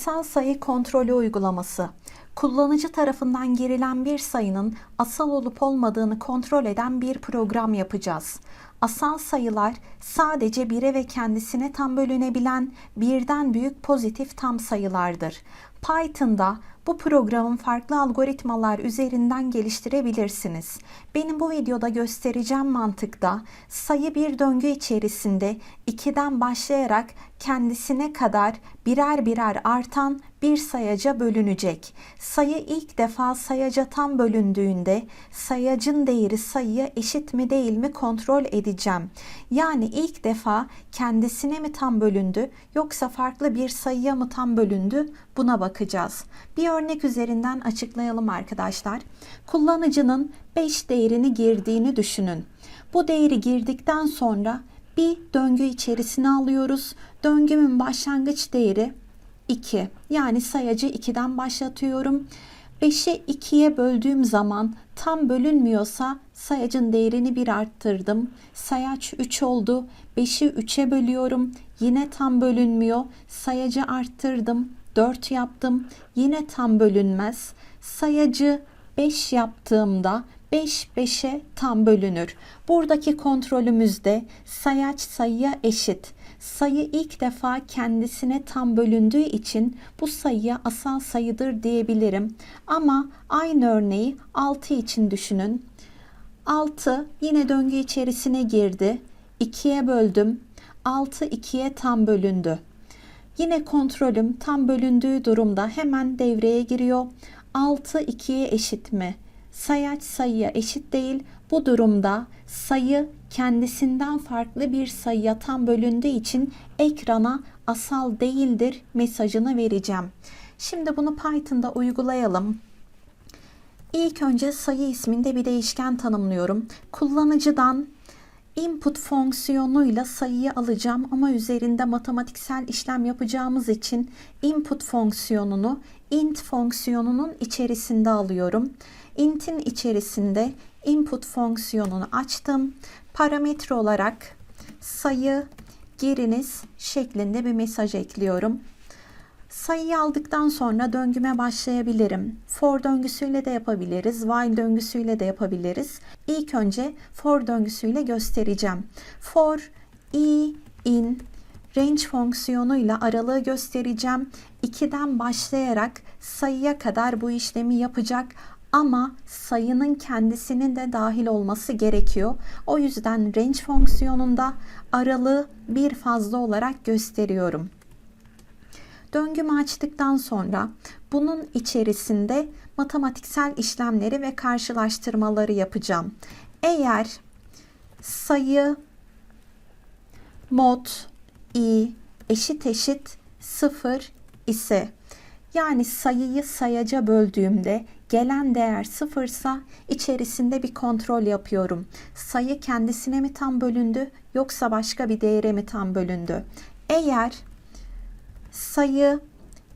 Asal sayı kontrolü uygulaması. Kullanıcı tarafından girilen bir sayının asal olup olmadığını kontrol eden bir program yapacağız. Asal sayılar sadece bire ve kendisine tam bölünebilen birden büyük pozitif tam sayılardır. Python'da bu programın farklı algoritmalar üzerinden geliştirebilirsiniz. Benim bu videoda göstereceğim mantıkta sayı bir döngü içerisinde 2'den başlayarak kendisine kadar birer birer artan bir sayaca bölünecek. Sayı ilk defa sayaca tam bölündüğünde sayacın değeri sayıya eşit mi değil mi kontrol edeceğim. Yani ilk defa kendisine mi tam bölündü yoksa farklı bir sayıya mı tam bölündü buna bakacağız. Bir örnek üzerinden açıklayalım arkadaşlar. Kullanıcının 5 değerini girdiğini düşünün. Bu değeri girdikten sonra bir döngü içerisine alıyoruz. Döngümün başlangıç değeri 2. Yani sayacı 2'den başlatıyorum. 5'i 2'ye böldüğüm zaman tam bölünmüyorsa sayacın değerini 1 arttırdım. Sayaç 3 oldu. 5'i 3'e bölüyorum. Yine tam bölünmüyor. Sayacı arttırdım. 4 yaptım. Yine tam bölünmez. Sayacı 5 yaptığımda 5 5'e tam bölünür. Buradaki kontrolümüzde sayaç sayıya eşit. Sayı ilk defa kendisine tam bölündüğü için bu sayıya asal sayıdır diyebilirim. Ama aynı örneği 6 için düşünün. 6 yine döngü içerisine girdi. 2'ye böldüm. 6 2'ye tam bölündü. Yine kontrolüm tam bölündüğü durumda hemen devreye giriyor. 6 2'ye eşit mi? Sayaç sayıya eşit değil. Bu durumda sayı kendisinden farklı bir sayıya tam bölündüğü için ekrana asal değildir mesajını vereceğim. Şimdi bunu Python'da uygulayalım. İlk önce sayı isminde bir değişken tanımlıyorum. Kullanıcıdan input fonksiyonuyla sayıyı alacağım ama üzerinde matematiksel işlem yapacağımız için input fonksiyonunu int fonksiyonunun içerisinde alıyorum. Int'in içerisinde input fonksiyonunu açtım. Parametre olarak sayı giriniz şeklinde bir mesaj ekliyorum. Sayıyı aldıktan sonra döngüme başlayabilirim. For döngüsüyle de yapabiliriz. While döngüsüyle de yapabiliriz. İlk önce for döngüsüyle göstereceğim. For i in range fonksiyonuyla aralığı göstereceğim. 2'den başlayarak sayıya kadar bu işlemi yapacak ama sayının kendisinin de dahil olması gerekiyor. O yüzden range fonksiyonunda aralığı bir fazla olarak gösteriyorum. Döngümü açtıktan sonra bunun içerisinde matematiksel işlemleri ve karşılaştırmaları yapacağım. Eğer sayı mod i eşit eşit 0 ise yani sayıyı sayaca böldüğümde gelen değer sıfırsa içerisinde bir kontrol yapıyorum. Sayı kendisine mi tam bölündü yoksa başka bir değere mi tam bölündü? Eğer sayı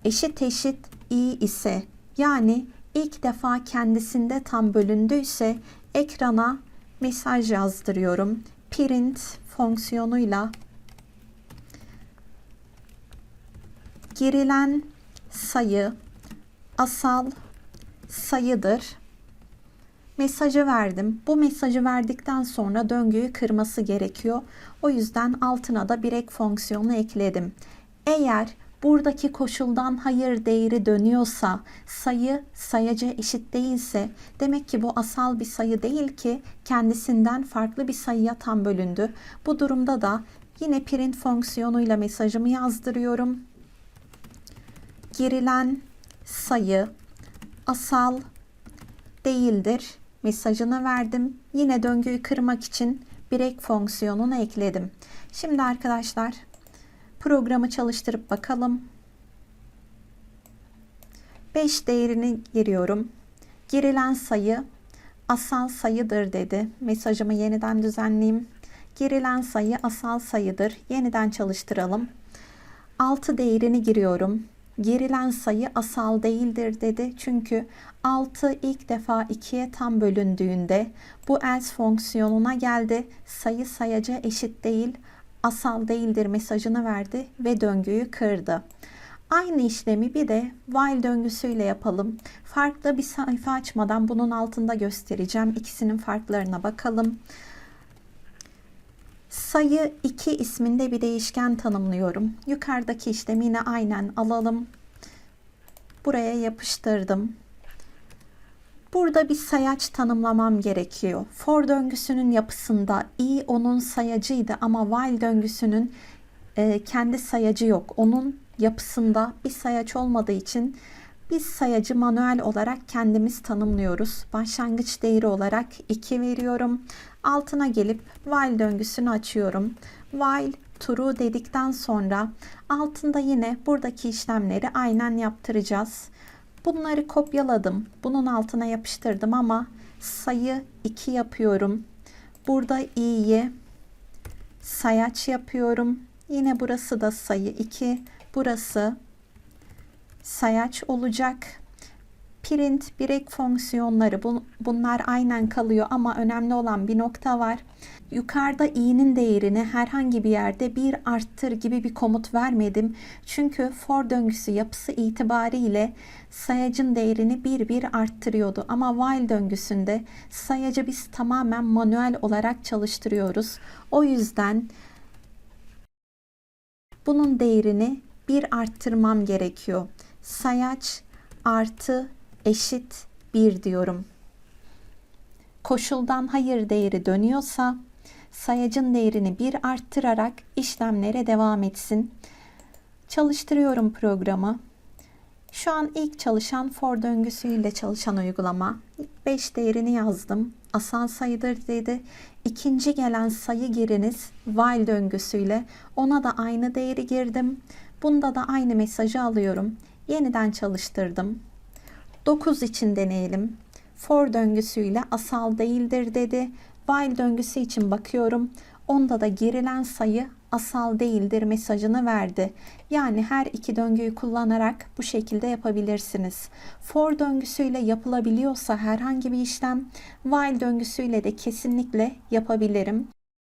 eşit eşit i ise yani ilk defa kendisinde tam bölündüyse ekrana mesaj yazdırıyorum. Print fonksiyonuyla girilen sayı asal sayıdır. Mesajı verdim. Bu mesajı verdikten sonra döngüyü kırması gerekiyor. O yüzden altına da bir ek fonksiyonu ekledim. Eğer buradaki koşuldan hayır değeri dönüyorsa, sayı sayaca eşit değilse demek ki bu asal bir sayı değil ki kendisinden farklı bir sayıya tam bölündü. Bu durumda da yine print fonksiyonuyla mesajımı yazdırıyorum. Girilen sayı asal değildir mesajını verdim. Yine döngüyü kırmak için bir ek fonksiyonunu ekledim. Şimdi arkadaşlar programı çalıştırıp bakalım. 5 değerini giriyorum. Girilen sayı asal sayıdır dedi. Mesajımı yeniden düzenleyeyim. Girilen sayı asal sayıdır. Yeniden çalıştıralım. 6 değerini giriyorum gerilen sayı asal değildir dedi. Çünkü 6 ilk defa 2'ye tam bölündüğünde bu else fonksiyonuna geldi. Sayı sayaca eşit değil, asal değildir mesajını verdi ve döngüyü kırdı. Aynı işlemi bir de while döngüsüyle yapalım. Farklı bir sayfa açmadan bunun altında göstereceğim. İkisinin farklarına bakalım. Sayı 2 isminde bir değişken tanımlıyorum. Yukarıdaki işlemi yine aynen alalım. Buraya yapıştırdım. Burada bir sayaç tanımlamam gerekiyor. For döngüsünün yapısında i onun sayacıydı ama while döngüsünün e, kendi sayacı yok. Onun yapısında bir sayaç olmadığı için biz sayacı manuel olarak kendimiz tanımlıyoruz. Başlangıç değeri olarak 2 veriyorum. Altına gelip while döngüsünü açıyorum. While true dedikten sonra altında yine buradaki işlemleri aynen yaptıracağız. Bunları kopyaladım. Bunun altına yapıştırdım ama sayı 2 yapıyorum. Burada i'yi sayaç yapıyorum. Yine burası da sayı 2. Burası sayaç olacak. Print, break fonksiyonları bunlar aynen kalıyor ama önemli olan bir nokta var. Yukarıda i'nin değerini herhangi bir yerde bir arttır gibi bir komut vermedim. Çünkü for döngüsü yapısı itibariyle sayacın değerini bir bir arttırıyordu. Ama while döngüsünde sayacı biz tamamen manuel olarak çalıştırıyoruz. O yüzden bunun değerini bir arttırmam gerekiyor. Sayaç artı eşit 1 diyorum. Koşuldan hayır değeri dönüyorsa sayacın değerini bir arttırarak işlemlere devam etsin. Çalıştırıyorum programı. Şu an ilk çalışan for döngüsüyle çalışan uygulama. 5 değerini yazdım. Asal sayıdır dedi. İkinci gelen sayı giriniz while döngüsüyle. Ona da aynı değeri girdim. Bunda da aynı mesajı alıyorum. Yeniden çalıştırdım. 9 için deneyelim. For döngüsüyle asal değildir dedi. While döngüsü için bakıyorum. Onda da girilen sayı asal değildir mesajını verdi. Yani her iki döngüyü kullanarak bu şekilde yapabilirsiniz. For döngüsüyle yapılabiliyorsa herhangi bir işlem while döngüsüyle de kesinlikle yapabilirim.